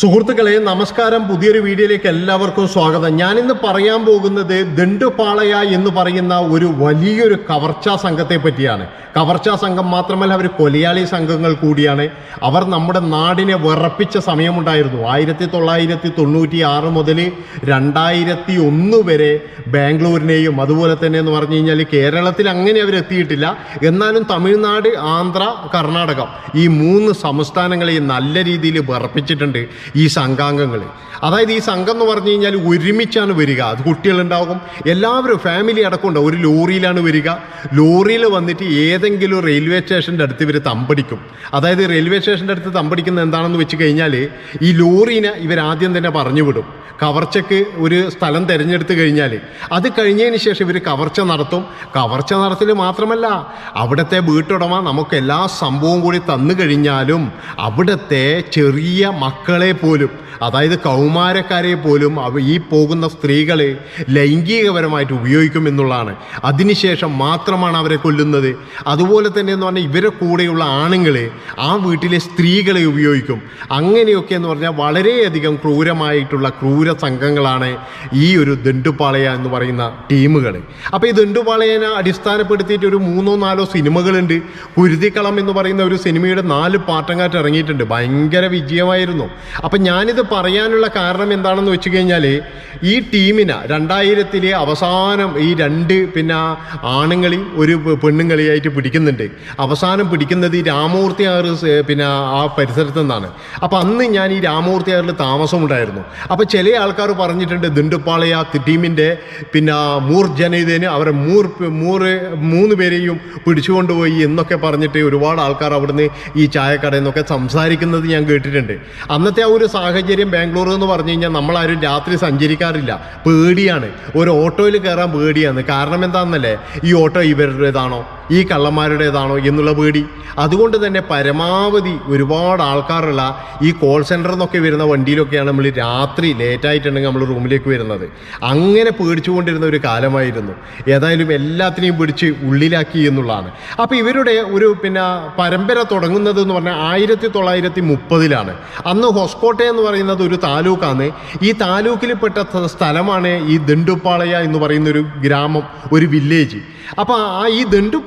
സുഹൃത്തുക്കളെ നമസ്കാരം. പുതിയൊരു വീഡിയോയിലേക്ക് എല്ലാവർക്കും സ്വാഗതം. ഞാനിന്ന് പറയാൻ പോകുന്നത് ദണ്ടുപാളയ എന്ന് പറയുന്ന ഒരു വലിയൊരു കവർച്ചാ സംഘത്തെ പറ്റിയാണ്. കവർച്ചാ സംഘം മാത്രമല്ല അവർ കൊലയാളി സംഘങ്ങൾ കൂടിയാണ്. അവർ നമ്മുടെ നാടിനെ വിറപ്പിച്ച സമയമുണ്ടായിരുന്നു. ആയിരത്തി തൊള്ളായിരത്തി തൊണ്ണൂറ്റി ആറ് മുതൽ രണ്ടായിരത്തി ഒന്ന് വരെ ബാംഗ്ലൂരിനെയും അതുപോലെ തന്നെ എന്ന് പറഞ്ഞു കഴിഞ്ഞാൽ കേരളത്തിൽ അങ്ങനെ അവർ എത്തിയിട്ടില്ല. എന്നാലും തമിഴ്നാട് ആന്ധ്ര കർണാടകം ഈ മൂന്ന് സംസ്ഥാനങ്ങളെയും നല്ല രീതിയിൽ വിറപ്പിച്ചിട്ടുണ്ട്. ഈ സംഘാംഗങ്ങൾ. അതായത് ഈ സംഘം എന്ന് പറഞ്ഞു കഴിഞ്ഞാൽ ഒരുമിച്ചാണ് വരിക. അത് കുട്ടികളുണ്ടാകും. എല്ലാവരും ഫാമിലി അടക്കമുണ്ടാവും ഒരു ലോറിയിലാണ് വരിക. ലോറിയിൽ വന്നിട്ട് ഏതെങ്കിലും റെയിൽവേ സ്റ്റേഷന്റെ അടുത്ത് ഇവർ തമ്പടിക്കും. അതായത് റെയിൽവേ സ്റ്റേഷന്റെ അടുത്ത് തമ്പടിക്കുന്നത് എന്താണെന്ന് വെച്ച് കഴിഞ്ഞാൽ ഈ ലോറീനെ ഇവർ ആദ്യം തന്നെ പറഞ്ഞു വിടും കവർച്ചയ്ക്ക് ഒരു സ്ഥലം തിരഞ്ഞെടുത്ത് കഴിഞ്ഞാൽ അത് കഴിഞ്ഞതിന് ശേഷം ഇവർ കവർച്ച നടത്തും. കവർച്ച നടത്തൽ മാത്രമല്ല അവിടുത്തെ വീട്ടുടമ നമുക്ക് എല്ലാ സംഭവവും കൂടി തന്നു കഴിഞ്ഞാലും അവിടുത്തെ ചെറിയ മക്കളെ പോലും അതായത് കൗമാരക്കാരെ പോലും അവ ഈ പോകുന്ന സ്ത്രീകളെ ലൈംഗികപരമായിട്ട് ഉപയോഗിക്കും എന്നുള്ളതാണ്. അതിനുശേഷം മാത്രമാണ് അവരെ കൊല്ലുന്നത്. അതുപോലെ തന്നെ എന്ന് പറഞ്ഞാൽ ഇവരെ കൂടെയുള്ള ആണുങ്ങളെ ആ വീട്ടിലെ സ്ത്രീകളെ ഉപയോഗിക്കും. അങ്ങനെയൊക്കെ എന്ന് പറഞ്ഞാൽ വളരെയധികം ക്രൂരമായിട്ടുള്ള ക്രൂര സംഘങ്ങളാണ് ഈ ഒരു ദണ്ടുപാളയ എന്ന് പറയുന്ന ടീമുകൾ അപ്പോൾ ഈ ദണ്ടുപാളയനെ അടിസ്ഥാനപ്പെടുത്തിയിട്ട് ഒരു മൂന്നോ നാലോ സിനിമകളുണ്ട്. കുരുതിക്കളം എന്ന് പറയുന്ന ഒരു സിനിമയുടെ നാല് പാട്ടങ്ങാറ്റ് ഇറങ്ങിയിട്ടുണ്ട്. ഭയങ്കര വിജയമായിരുന്നു. അപ്പം ഞാനിത് പറയാനുള്ള കാരണം എന്താണെന്ന് വെച്ച് കഴിഞ്ഞാൽ ഈ ടീമിന് രണ്ടായിരത്തിലെ അവസാനം ഈ രണ്ട് പിന്നെ ആണുങ്ങളി ഒരു പെണ്ണുങ്ങളിയായിട്ട് പിടിക്കുന്നുണ്ട്. അവസാനം പിടിക്കുന്നത് ഈ രാമൂർത്തി ആറ് പിന്നെ ആ പരിസരത്തു നിന്നാണ്. അപ്പം അന്ന് ഞാൻ ഈ രാമൂർത്തി ആറിൽ താമസമുണ്ടായിരുന്നു. അപ്പോൾ ചില ആൾക്കാർ പറഞ്ഞിട്ടുണ്ട് ദുണ്ടുപ്പാളയ ടീമിന്റെ പിന്നെ മൂർ ജനതേന് അവരെ മൂർ മൂറ് മൂന്ന് പേരെയും പിടിച്ചുകൊണ്ടുപോയി എന്നൊക്കെ പറഞ്ഞിട്ട് ഒരുപാട് ആൾക്കാർ അവിടുന്ന് ഈ ചായക്കടയിൽ നിന്നൊക്കെ സംസാരിക്കുന്നത് ഞാൻ കേട്ടിട്ടുണ്ട്. അന്നത്തെ ആ ഒരു സാഹചര്യം ബാംഗ്ലൂർ എന്ന് പറഞ്ഞു കഴിഞ്ഞാൽ നമ്മളാരും രാത്രി സഞ്ചരിക്കാറില്ല. പേടിയാണ്. ഒരു ഓട്ടോയിൽ കയറാൻ പേടിയാണ്. കാരണം എന്താണെന്നല്ലേ ഈ ഓട്ടോ ഇവരുടേതാണോ? ഈ കള്ളന്മാരുടേതാണോ എന്നുള്ള പേടി. അതുകൊണ്ട് തന്നെ പരമാവധി ഒരുപാട് ആൾക്കാരുള്ള ഈ കോൾ സെന്ററിൽ നിന്നൊക്കെ വരുന്ന വണ്ടിയിലൊക്കെയാണ് നമ്മൾ രാത്രി ലേറ്റായിട്ടുണ്ടെങ്കിൽ നമ്മൾ റൂമിലേക്ക് വരുന്നത്. അങ്ങനെ പേടിച്ചുകൊണ്ടിരുന്ന ഒരു കാലമായിരുന്നു. ഏതായാലും എല്ലാത്തിനെയും പിടിച്ച് ഉള്ളിലാക്കി എന്നുള്ളതാണ്. അപ്പോൾ ഇവരുടെ ഒരു പിന്നെ പരമ്പര തുടങ്ങുന്നത് എന്ന് പറഞ്ഞാൽ ആയിരത്തി തൊള്ളായിരത്തി മുപ്പതിലാണ് അന്ന് ഹൊസ്കോട്ടെ എന്ന് പറയുന്നത് ഒരു താലൂക്കാണ്. ഈ താലൂക്കിൽപ്പെട്ട പെട്ട സ്ഥലമാണ് ഈ ദണ്ടുപ്പാളയ എന്ന് പറയുന്ന ഒരു ഗ്രാമം ഒരു വില്ലേജ് അപ്പോൾ ആ ഈ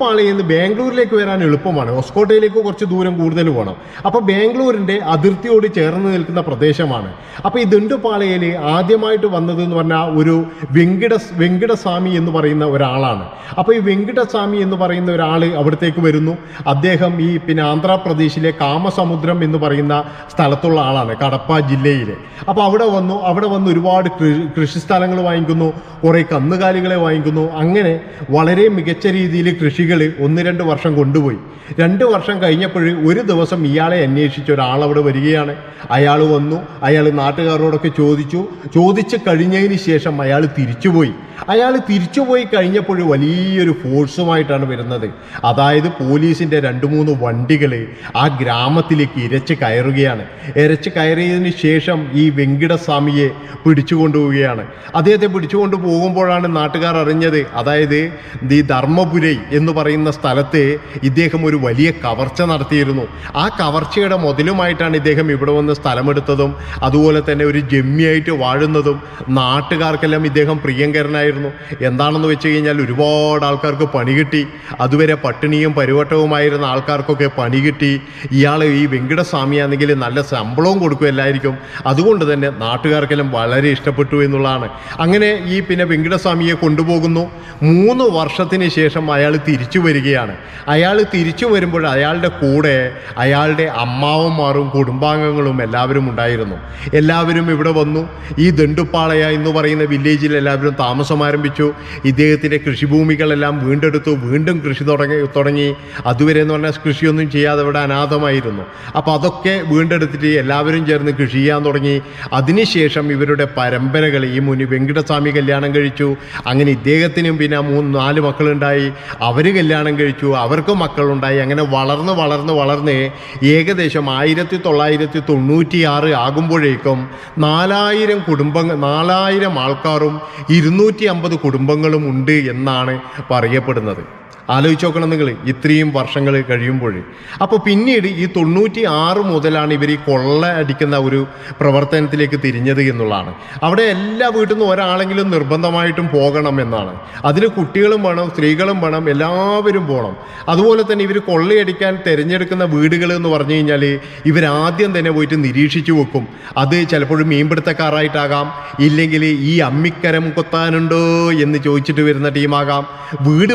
ദണ്ടുപ്പാളയിൽ നിന്ന് ബാംഗ്ലൂരിലേക്ക് വരാൻ എളുപ്പമാണ്. ഹൊസ്കോട്ടയിലേക്ക് കുറച്ച് ദൂരം കൂടുതൽ പോകണം. അപ്പോൾ ബാംഗ്ലൂരിന്റെ അതിർത്തിയോട് ചേർന്ന് നിൽക്കുന്ന പ്രദേശമാണ്. അപ്പോൾ ഈ ദണ്ടുപാളയിൽ ആദ്യമായിട്ട് വന്നത് എന്ന് പറഞ്ഞാൽ ഒരു വെങ്കിട വെങ്കിടസ്വാമി എന്ന് പറയുന്ന ഒരാളാണ്. അപ്പോൾ ഈ വെങ്കിടസ്വാമി എന്ന് പറയുന്ന ഒരാൾ അവിടത്തേക്ക് വരുന്നു. അദ്ദേഹം ഈ പിന്നെ ആന്ധ്രാപ്രദേശിലെ കാമസമുദ്രം എന്ന് പറയുന്ന സ്ഥലത്തുള്ള ആളാണ് കടപ്പ ജില്ലയിലെ. അപ്പോൾ അവിടെ വന്നു അവിടെ വന്ന് ഒരുപാട് കൃഷി സ്ഥലങ്ങൾ വാങ്ങിക്കുന്നു കുറേ കന്നുകാലികളെ വാങ്ങിക്കുന്നു. അങ്ങനെ വളരെ മികച്ച രീതിയിൽ കൃഷികൾ ഒന്ന് രണ്ട് വർഷം കൊണ്ടുപോയി. രണ്ട് വർഷം കഴിഞ്ഞപ്പോൾ ഒരു ദിവസം ഇയാളെ അന്വേഷിച്ച ഒരാൾ അവിടെ വരികയാണ്. അയാൾ വന്നു അയാൾ നാട്ടുകാരോടൊക്കെ ചോദിച്ചു. ചോദിച്ച് കഴിഞ്ഞതിന് ശേഷം അയാൾ തിരിച്ചുപോയി. അയാൾ തിരിച്ചുപോയി കഴിഞ്ഞപ്പോൾ വലിയൊരു ഫോഴ്സുമായിട്ടാണ് വരുന്നത്. അതായത് പോലീസിന്റെ രണ്ട് മൂന്ന് വണ്ടികൾ ആ ഗ്രാമത്തിലേക്ക് ഇരച്ച് കയറുകയാണ്. ഇരച്ച് കയറിയതിന് ശേഷം ഈ വെങ്കിടസ്വാമിയെ പിടിച്ചുകൊണ്ടുപോവുകയാണ്. അദ്ദേഹത്തെ പിടിച്ചുകൊണ്ട് പോകുമ്പോഴാണ് നാട്ടുകാർ അറിഞ്ഞത്. അതായത് ദി ധർമ്മപുരൈ എന്ന് പറയുന്ന സ്ഥലത്ത് ഇദ്ദേഹം ഒരു വലിയ കവർച്ച നടത്തിയിരുന്നു. ആ കവർച്ചയുടെ മുതലുമായിട്ടാണ് ഇദ്ദേഹം ഇവിടെ വന്ന് സ്ഥലമെടുത്തതും അതുപോലെ തന്നെ ഒരു ജമ്മിയായിട്ട് വാഴുന്നതും നാട്ടുകാർക്കെല്ലാം ഇദ്ദേഹം പ്രിയങ്കരനായിരുന്നു. എന്താണെന്ന് വെച്ച് കഴിഞ്ഞാൽ ഒരുപാട് ആൾക്കാർക്ക് പണി കിട്ടി. അതുവരെ പട്ടിണിയും പരിവട്ടവുമായിരുന്ന ആൾക്കാർക്കൊക്കെ പണി കിട്ടി. ഇയാൾ ഈ വെങ്കിടസ്വാമിയാണെങ്കിൽ നല്ല ശമ്പളവും കൊടുക്കുമല്ലായിരിക്കും അതുകൊണ്ട് തന്നെ നാട്ടുകാർക്കെല്ലാം വളരെ ഇഷ്ടപ്പെട്ടു എന്നുള്ളതാണ്. അങ്ങനെ ഈ പിന്നെ വെങ്കിടസ്വാമിയെ കൊണ്ടുപോകുന്നു. മൂന്ന് വർഷത്തിന് ശേഷം അയാൾ തിരിച്ചു വരികയാണ്. അയാൾ തിരിച്ചു വരുമ്പോൾ അയാളുടെ കൂടെ അയാളുടെ അമ്മാവന്മാരും കുടുംബാംഗങ്ങളും എല്ലാവരും ഉണ്ടായിരുന്നു. എല്ലാവരും ഇവിടെ വന്നു. ഈ ദണ്ടുപ്പാളയ എന്ന് പറയുന്ന വില്ലേജിൽ എല്ലാവരും താമസം ആരംഭിച്ചു. ഇദ്ദേഹത്തിന്റെ കൃഷിഭൂമികളെല്ലാം വീണ്ടെടുത്തു. വീണ്ടും കൃഷി തുടങ്ങി തുടങ്ങി. അതുവരെ എന്ന് പറഞ്ഞാൽ കൃഷിയൊന്നും ചെയ്യാതെ ഇവിടെ അനാഥമായിരുന്നു. അപ്പോൾ അതൊക്കെ വീണ്ടെടുത്തിട്ട് എല്ലാവരും ചേർന്ന് കൃഷി ചെയ്യാൻ തുടങ്ങി. അതിനുശേഷം ഇവരുടെ പരമ്പരകൾ ഈ മുനി വെങ്കിടസ്വാമി കല്യാണം കഴിച്ചു. അങ്ങനെ ഇദ്ദേഹത്തിനും പിന്നെ മൂന്ന് നാല് മക്കളുണ്ടായി. അവർ കല്യാണം കഴിച്ചു അവർക്കും മക്കളുണ്ടായി. അങ്ങനെ വളർന്ന് വളർന്ന് വളർന്ന് ഏകദേശം ആയിരത്തി തൊള്ളായിരത്തി തൊണ്ണൂറ്റി ആറ് ആകുമ്പോഴേക്കും നാലായിരം കുടുംബങ്ങൾ നാലായിരം ആൾക്കാരും ഇരുന്നൂറ്റി അമ്പത് കുടുംബങ്ങളും ഉണ്ട് എന്നാണ് പറയപ്പെടുന്നത്. ആലോചിച്ച് നോക്കണം നിങ്ങൾ ഇത്രയും വർഷങ്ങൾ കഴിയുമ്പോൾ അപ്പോൾ പിന്നീട് ഈ തൊണ്ണൂറ്റി ആറ് മുതലാണ് ഇവർ ഈ കൊള്ള അടിക്കുന്ന ഒരു പ്രവർത്തനത്തിലേക്ക് തിരിഞ്ഞത് എന്നുള്ളതാണ്. അവിടെ എല്ലാ വീട്ടിൽ നിന്നും ഒരാളെങ്കിലും നിർബന്ധമായിട്ടും പോകണം എന്നാണ്. അതിന് കുട്ടികളും വേണം സ്ത്രീകളും വേണം എല്ലാവരും പോകണം. അതുപോലെ തന്നെ ഇവർ കൊള്ളയടിക്കാൻ തിരഞ്ഞെടുക്കുന്ന വീടുകൾ എന്ന് പറഞ്ഞു കഴിഞ്ഞാൽ ഇവരാദ്യം തന്നെ പോയിട്ട് നിരീക്ഷിച്ചു വെക്കും. അത് ചിലപ്പോഴും മീൻപിടുത്തക്കാരായിട്ടാകാം ഇല്ലെങ്കിൽ ഈ അമ്മിക്കരം കൊത്താനുണ്ടോ എന്ന് ചോദിച്ചിട്ട് വരുന്ന ടീമാകാം. വീട്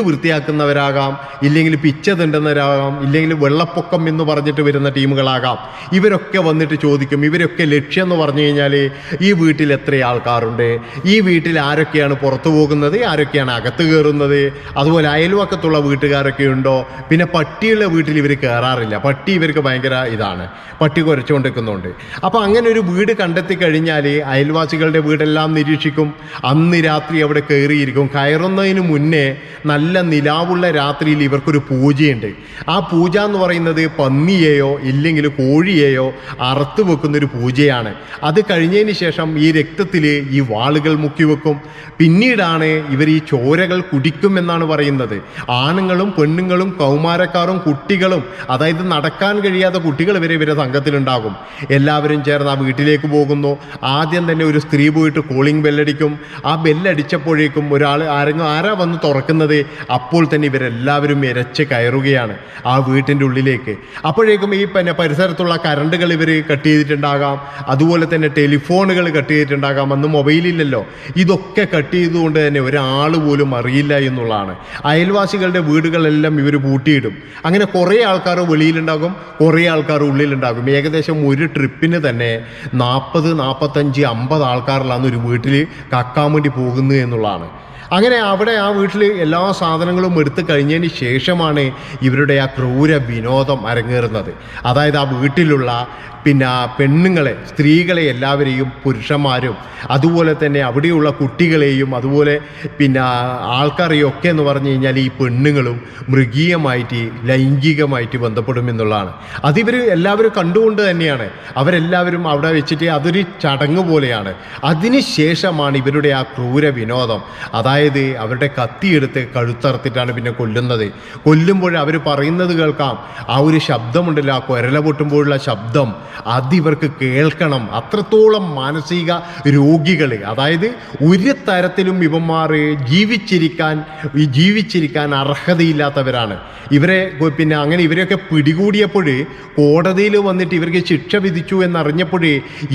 വൃത്തിയാക്കുന്നവരാകാം ഇല്ലെങ്കിൽ പിച്ച തിണ്ടുന്നവരാകാം ഇല്ലെങ്കിൽ വെള്ളപ്പൊക്കം എന്ന് പറഞ്ഞിട്ട് വരുന്ന ടീമുകളാകാം. ഇവരൊക്കെ വന്നിട്ട് ചോദിക്കും ഇവരൊക്കെ ലക്ഷ്യം എന്ന് പറഞ്ഞു കഴിഞ്ഞാൽ ഈ വീട്ടിൽ എത്ര ആൾക്കാരുണ്ട്? ഈ വീട്ടിൽ ആരൊക്കെയാണ് പുറത്തു പോകുന്നത്? ആരൊക്കെയാണ് അകത്ത് കയറുന്നത്? അതുപോലെ അയൽവക്കത്തുള്ള വീട്ടുകാരൊക്കെ ഉണ്ടോ? പിന്നെ പട്ടിയുള്ള വീട്ടിൽ ഇവർ കയറാറില്ല. പട്ടി ഇവർക്ക് ഭയങ്കര ഇതാണ്. പട്ടി കുരച്ചുകൊണ്ടിരിക്കുന്നുണ്ട്. അപ്പോൾ അങ്ങനെ ഒരു വീട് കണ്ടെത്തി കഴിഞ്ഞാൽ അയൽവാസികളുടെ വീടെല്ലാം നിരീക്ഷിക്കും. അന്ന് രാത്രി അവിടെ കയറിയിരിക്കും. കയറുന്നതിന് മുന്നേ നല്ല നിലാവുള്ള രാത്രിയിൽ ഇവർക്കൊരു പൂജയുണ്ട്. ആ പൂജ എന്ന് പറയുന്നത് പന്നിയെയോ ഇല്ലെങ്കിൽ കോഴിയെയോ അറുത്ത് വെക്കുന്നൊരു പൂജയാണ്. അത് കഴിഞ്ഞതിന് ശേഷം ഈ രക്തത്തിൽ ഈ വാളുകൾ മുക്കി വെക്കും. പിന്നീടാണ് ഇവർ ഈ ചോരകൾ കുടിക്കും എന്നാണ് പറയുന്നത്. ആണുങ്ങളും പെണ്ണുങ്ങളും കൗമാരക്കാരും കുട്ടികളും അതായത് നടക്കാൻ കഴിയാത്ത കുട്ടികൾ വരെ ഇവരെ സംഘത്തിലുണ്ടാകും. എല്ലാവരും ചേർന്ന് ആ വീട്ടിലേക്ക് പോകുന്നു. ആദ്യം തന്നെ ഒരു സ്ത്രീ പോയിട്ട് കോളിംഗ് ബെല്ലടിക്കും ആ ബെല്ലടിച്ചപ്പോഴേക്കും ഒരാൾ ആരെങ്കിലും ആരാ വന്ന് തുറക്കുന്നത്? അപ്പോൾ തന്നെ ഇവരെല്ലാവരും ഇരച്ച് കയറുകയാണ് ആ വീട്ടിന്റെ ഉള്ളിലേക്ക്. അപ്പോഴേക്കും ഈ പിന്നെ പരിസരത്തുള്ള കറണ്ടുകൾ ഇവർ കട്ട് ചെയ്തിട്ടുണ്ടാകാം. അതുപോലെ തന്നെ ടെലിഫോണുകൾ കട്ട് ചെയ്തിട്ടുണ്ടാകാം. അന്ന് മൊബൈലില്ലല്ലോ ഇതൊക്കെ കട്ട് ചെയ്തുകൊണ്ട് തന്നെ ഒരാൾ പോലും അറിയില്ല എന്നുള്ളതാണ്. അയൽവാസികളുടെ വീടുകളെല്ലാം ഇവർ പൂട്ടിയിടും. അങ്ങനെ കുറേ ആൾക്കാർ വെളിയിലുണ്ടാകും കുറേ ആൾക്കാർ ഉള്ളിലുണ്ടാകും. ഏകദേശം ഒരു ട്രിപ്പിന് തന്നെ നാൽപ്പത് നാൽപ്പത്തഞ്ച് അമ്പത് ആൾക്കാരിലാണ് ഒരു വീട്ടിൽ കക്കാൻ വേണ്ടി പോകുന്നത് എന്നുള്ളതാണ്. അങ്ങനെ അവിടെ ആ വീട്ടിൽ എല്ലാ സാധനങ്ങളും എടുത്തു കഴിഞ്ഞതിന് ശേഷമാണ് ഇവരുടെ ആ ക്രൂര വിനോദം അരങ്ങേറുന്നത്. അതായത് ആ വീട്ടിലുള്ള പിന്നെ ആ പെണ്ണുങ്ങളെ സ്ത്രീകളെ എല്ലാവരെയും പുരുഷന്മാരും അതുപോലെ തന്നെ അവിടെയുള്ള കുട്ടികളെയും അതുപോലെ പിന്നെ ആൾക്കാരെയും ഒക്കെ എന്ന് പറഞ്ഞു കഴിഞ്ഞാൽ ഈ പെണ്ണുങ്ങളും മൃഗീയമായിട്ട് ലൈംഗികമായിട്ട് ബന്ധപ്പെടും എന്നുള്ളതാണ്. അതിവർ എല്ലാവരും കണ്ടുകൊണ്ട് തന്നെയാണ്. അവരെല്ലാവരും അവിടെ വെച്ചിട്ട് അതൊരു ചടങ്ങ് പോലെയാണ്. അതിനുശേഷമാണ് ഇവരുടെ ആ ക്രൂര വിനോദം. അതായത് അവരുടെ കത്തിയെടുത്ത് കഴുത്തറുത്തിട്ടാണ് പിന്നെ കൊല്ലുന്നത്. കൊല്ലുമ്പോൾ അവർ പറയുന്നത് കേൾക്കാം. ആ ഒരു ശബ്ദമുണ്ടല്ലോ ആ കൊരല പൊട്ടുമ്പോഴുള്ള ശബ്ദം. അതിവർക്ക് കേൾക്കണം. അത്രത്തോളം മാനസിക രോഗികൾ അതായത് ഒരു തരത്തിലും ഇവന്മാർ ജീവിച്ചിരിക്കാൻ ജീവിച്ചിരിക്കാൻ അർഹതയില്ലാത്തവരാണ്. ഇവരെ പിന്നെ അങ്ങനെ ഇവരെയൊക്കെ പിടികൂടിയപ്പോൾ കോടതിയിൽ വന്നിട്ട് ഇവർക്ക് ശിക്ഷ വിധിച്ചു എന്നറിഞ്ഞപ്പോൾ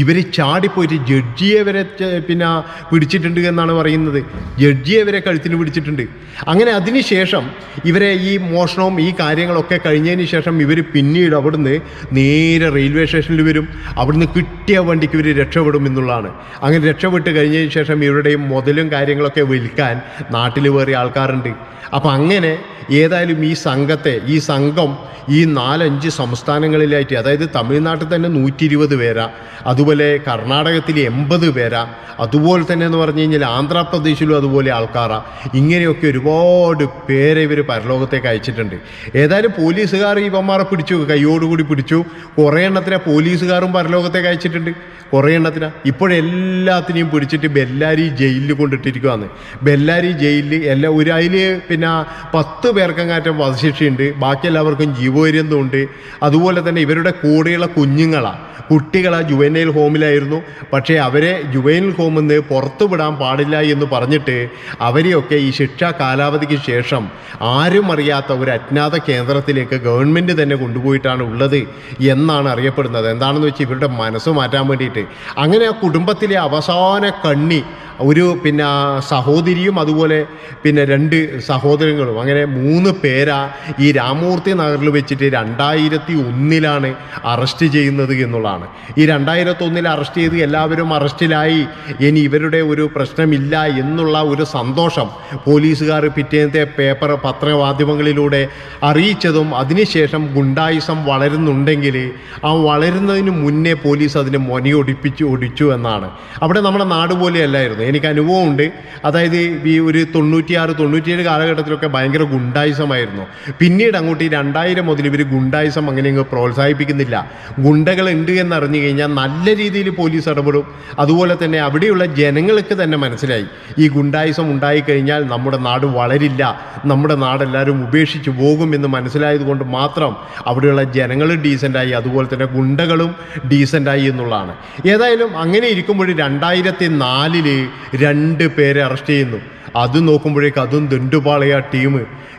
ഇവർ ചാടിപ്പോയിട്ട് ജഡ്ജിയെ വരെ പിന്നെ പിടിച്ചിട്ടുണ്ട് എന്നാണ് പറയുന്നത്. ജഡ്ജിയെ വരെ കഴുത്തിന് പിടിച്ചിട്ടുണ്ട്. അങ്ങനെ അതിനുശേഷം ഇവരെ ഈ മോഷണവും ഈ കാര്യങ്ങളൊക്കെ കഴിഞ്ഞതിന് ശേഷം ഇവർ പിന്നീട് അവിടുന്ന് നേരെ റെയിൽവേ സ്റ്റേഷനിൽ വരും. അവിടുന്ന് കിട്ടിയ വണ്ടിക്ക് ഇവർ രക്ഷപ്പെടും എന്നുള്ളതാണ്. അങ്ങനെ രക്ഷപ്പെട്ട് കഴിഞ്ഞതിന് ശേഷം ഇവരുടെയും മുതലും കാര്യങ്ങളൊക്കെ വിൽക്കാൻ നാട്ടിൽ വേറെ ആൾക്കാരുണ്ട്. അപ്പം അങ്ങനെ ഏതായാലും ഈ സംഘത്തെ ഈ സംഘം ഈ നാലഞ്ച് സംസ്ഥാനങ്ങളിലായിട്ട് അതായത് തമിഴ്നാട്ടിൽ തന്നെ നൂറ്റി ഇരുപത് പേരാ അതുപോലെ കർണാടകത്തിൽ എൺപത് പേരാ അതുപോലെ തന്നെ എന്ന് പറഞ്ഞു കഴിഞ്ഞാൽ ആന്ധ്രാപ്രദേശിലും അതുപോലെ ആൾക്കാരാ. ഇങ്ങനെയൊക്കെ ഒരുപാട് പേരെ ഇവർ പരലോകത്തേക്ക് അയച്ചിട്ടുണ്ട്. ഏതായാലും പോലീസുകാർ ഇവന്മാരെ പിടിച്ചു കൈയോടുകൂടി പിടിച്ചു. കുറേ എണ്ണത്തിനെ പോലീസുകാരും പരലോകത്തേക്ക് അയച്ചിട്ടുണ്ട്. കുറേ എണ്ണത്തിനാ. ഇപ്പോഴെല്ലാത്തിനെയും പിടിച്ചിട്ട് ബെല്ലാരി ജയിലിൽ കൊണ്ടിട്ടിരിക്കുകയാണ് ബെല്ലാരി ജയിലിൽ എല്ലാ ഒരു അതിൽ പിന്നെ പത്ത് പേർക്കങ്ങാറ്റം വധശിക്ഷയുണ്ട്. ബാക്കി എല്ലാവർക്കും ജീവപര്യന്തമുണ്ട്. അതുപോലെ തന്നെ ഇവരുടെ കൂടെയുള്ള കുഞ്ഞുങ്ങളാണ് കുട്ടികളെ ജുവനൈൽ ഹോമിലായിരുന്നു പക്ഷേ അവരെ ജുവനൈൽ ഹോമിൽ നിന്ന് പുറത്തുവിടാൻ പാടില്ല എന്ന് പറഞ്ഞിട്ട് അവരെയൊക്കെ ഈ ശിക്ഷാ കാലാവധിക്ക് ശേഷം ആരും അറിയാത്ത ഒരു അജ്ഞാത കേന്ദ്രത്തിലേക്ക് ഗവൺമെന്റ് തന്നെ കൊണ്ടുപോയിട്ടാണ് ഉള്ളത് എന്നാണ് അറിയപ്പെടുന്നത്. എന്താണെന്ന് വെച്ചാൽ ഇവരുടെ മനസ്സ് മാറ്റാൻ വേണ്ടിയിട്ട്. അങ്ങനെ ആ കുടുംബത്തിലെ അവസാന കണ്ണി ഒരു പിന്നെ സഹോദരിയും അതുപോലെ പിന്നെ രണ്ട് സഹോദരങ്ങളും. അങ്ങനെ മൂന്ന് പേരാ ഈ രാമൂർത്തി നഗറിൽ വെച്ചിട്ട് രണ്ടായിരത്തി ഒന്നിലാണ് അറസ്റ്റ് ചെയ്യുന്നത് എന്നുള്ളതാണ്. ഈ രണ്ടായിരത്തി ഒന്നിൽ അറസ്റ്റ് ചെയ്ത് എല്ലാവരും അറസ്റ്റിലായി. ഇനി ഇവരുടെ ഒരു പ്രശ്നമില്ല എന്നുള്ള ഒരു സന്തോഷം പോലീസുകാർ പിറ്റേന്നത്തെ പേപ്പർ പത്രമാധ്യമങ്ങളിലൂടെ അറിയിച്ചതും അതിനുശേഷം ഗുണ്ടായിസം വളരുന്നുണ്ടെങ്കിൽ ആ വളരുന്നതിന് മുന്നേ പോലീസ് അതിന് മൊനയൊടിപ്പിച്ചു ഒടിച്ചു എന്നാണ്. അവിടെ നമ്മുടെ നാട് പോലെയല്ലായിരുന്നു. എനിക്ക് അനുഭവമുണ്ട് അതായത് ഈ ഒരു തൊണ്ണൂറ്റിയാറ് തൊണ്ണൂറ്റിയേഴ് കാലഘട്ടത്തിലൊക്കെ ഭയങ്കര ഗുണ്ടായുസമായിരുന്നു. പിന്നീട് അങ്ങോട്ട് ഈ രണ്ടായിരം മുതൽ ഇവർ ഗുണ്ടായുസം അങ്ങനെ ഇങ്ങ് പ്രോത്സാഹിപ്പിക്കുന്നില്ല. ഗുണ്ടകൾ ഉണ്ട് എന്ന് അറിഞ്ഞു കഴിഞ്ഞാൽ നല്ല രീതിയിൽ പോലീസ് ഇടപെടും. അതുപോലെ തന്നെ അവിടെയുള്ള ജനങ്ങൾക്ക് തന്നെ മനസ്സിലായി. ഈ ഗുണ്ടായുസം ഉണ്ടായിക്കഴിഞ്ഞാൽ നമ്മുടെ നാട് വളരില്ല. നമ്മുടെ നാടെല്ലാവരും ഉപേക്ഷിച്ച് പോകും എന്ന് മനസ്സിലായതുകൊണ്ട് മാത്രം അവിടെയുള്ള ജനങ്ങൾ ഡീസന്റായി അതുപോലെ തന്നെ ഗുണ്ടകളും ഡീസന്റായി എന്നുള്ളതാണ്. ഏതായാലും അങ്ങനെ ഇരിക്കുമ്പോൾ രണ്ടായിരത്തി നാലിൽ രണ്ട് പേരെ അറസ്റ്റ് ചെയ്യുന്നു. അത് നോക്കുമ്പോഴേക്ക് അതും ദണ്ടുപാളയ ടീം.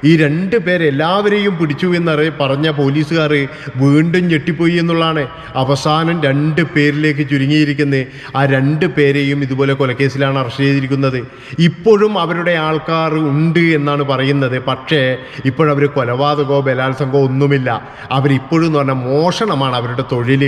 ഈ രണ്ട് പേരെ എല്ലാവരെയും പിടിച്ചു എന്നറി പറഞ്ഞ പോലീസുകാർ വീണ്ടും ഞെട്ടിപ്പോയി എന്നുള്ളതാണ് അവസാനം രണ്ട് പേരിലേക്ക് ചുരുങ്ങിയിരിക്കുന്നത്. ആ രണ്ട് പേരെയും ഇതുപോലെ കൊലക്കേസിലാണ് അറസ്റ്റ് ചെയ്തിരിക്കുന്നത്. ഇപ്പോഴും അവരുടെ ആൾക്കാർ ഉണ്ട് എന്നാണ് പറയുന്നത്. പക്ഷേ ഇപ്പോഴവർ കൊലപാതകമോ ബലാത്സംഗമോ ഒന്നുമില്ല. അവരിപ്പോഴും എന്ന് പറഞ്ഞാൽ മോഷണമാണ് അവരുടെ തൊഴിൽ.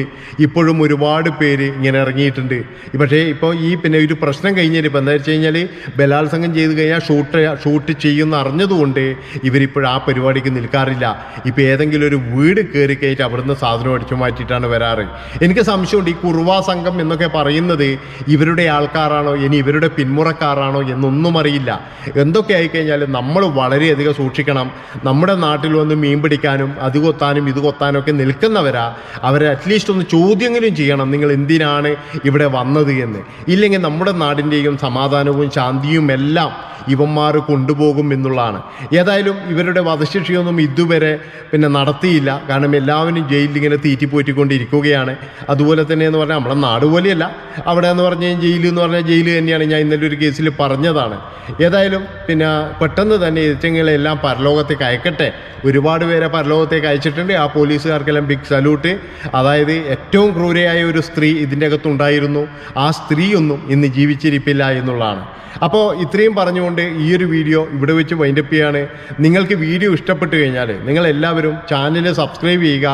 ഇപ്പോഴും ഒരുപാട് പേര് ഇങ്ങനെ ഇറങ്ങിയിട്ടുണ്ട്. പക്ഷേ ഇപ്പോൾ ഈ പിന്നെ ഒരു പ്രശ്നം കഴിഞ്ഞാൽ ഇപ്പോൾ എന്താ വെച്ച് കഴിഞ്ഞാൽ ബലാത്സംഗം ചെയ്ത് കഴിഞ്ഞാൽ ഷൂട്ട് ഷൂട്ട് ചെയ്യുന്ന അറിഞ്ഞതുകൊണ്ട് ഇവരിപ്പോഴും ആ പരിപാടിക്ക് നിൽക്കാറില്ല. ഇപ്പോൾ ഏതെങ്കിലും ഒരു വീട് കയറി കയറ്റി അവിടുന്ന് സാധനം അടിച്ചു മാറ്റിയിട്ടാണ് വരാറ്. എനിക്ക് സംശയമുണ്ട് ഈ കുറുവാ സംഘം എന്നൊക്കെ പറയുന്നത് ഇവരുടെ ആൾക്കാരാണോ ഇനി ഇവരുടെ പിന്മുറക്കാരാണോ എന്നൊന്നും അറിയില്ല. എന്തൊക്കെ ആയിക്കഴിഞ്ഞാൽ നമ്മൾ വളരെയധികം സൂക്ഷിക്കണം. നമ്മുടെ നാട്ടിൽ വന്ന് മീൻ പിടിക്കാനും അത് കൊത്താനും ഇത് കൊത്താനും ഒക്കെ നിൽക്കുന്നവരാ അവരെ അറ്റ്ലീസ്റ്റ് ഒന്ന് ചോദ്യങ്ങളും ചെയ്യണം. നിങ്ങൾ എന്തിനാണ് ഇവിടെ വന്നത് എന്ന്. ഇല്ലെങ്കിൽ നമ്മുടെ നാടിന്റെയും സമാധാനവും ശാന്തിയും എല്ലാം ഇവന്മാർ കൊണ്ടുപോകും എന്നുള്ളതാണ്. ഏതായാലും ഇവരുടെ വധശിക്ഷയൊന്നും ഇതുവരെ പിന്നെ നടത്തിയില്ല. കാരണം എല്ലാവരും ജയിലിൽ ഇങ്ങനെ തീറ്റിപ്പോറ്റിക്കൊണ്ടിരിക്കുകയാണ് അതുപോലെ തന്നെ എന്ന് പറഞ്ഞാൽ നമ്മളെ നാട് പോലെയല്ല. അവിടെ എന്ന് പറഞ്ഞാൽ ജയിൽ എന്ന് പറഞ്ഞാൽ ജയിൽ തന്നെയാണ് ഞാൻ ഇന്നലെ ഒരു കേസിൽ പറഞ്ഞതാണ്. ഏതായാലും പിന്നെ പെട്ടെന്ന് തന്നെ എതിറ്റങ്ങളെല്ലാം പരലോകത്തേക്ക് അയക്കട്ടെ. ഒരുപാട് പേരെ പരലോകത്തേക്ക് അയച്ചിട്ടുണ്ട്. ആ പോലീസുകാർക്കെല്ലാം ബിഗ് സല്യൂട്ട് അതായത് ഏറ്റവും ക്രൂരയായ ഒരു സ്ത്രീ ഇതിന്റെ അകത്തുണ്ടായിരുന്നു ആ സ്ത്രീയൊന്നും ഇന്ന് ജീവിച്ചിരിപ്പില്ല എന്നുള്ളതാണ്. അപ്പോൾ ഇത്രയും പറഞ്ഞുകൊണ്ട് ഈ ഒരു വീഡിയോ ഇവിടെ വെച്ച് വൈൻഡപ്പ് ചെയ്യാണ്. നിങ്ങൾക്ക് വീഡിയോ ഇഷ്ടപ്പെട്ടു കഴിഞ്ഞാൽ നിങ്ങൾ എല്ലാവരും ചാനൽ സബ്സ്ക്രൈബ് ചെയ്യുക.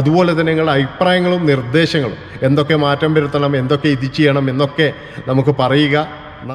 അതുപോലെ തന്നെ നിങ്ങളുടെ അഭിപ്രായങ്ങളും നിർദ്ദേശങ്ങളും എന്തൊക്കെ മാറ്റം വരുത്തണം എന്തൊക്കെ ഇത് ചെയ്യണം എന്നൊക്കെ നമുക്ക് പറയുക.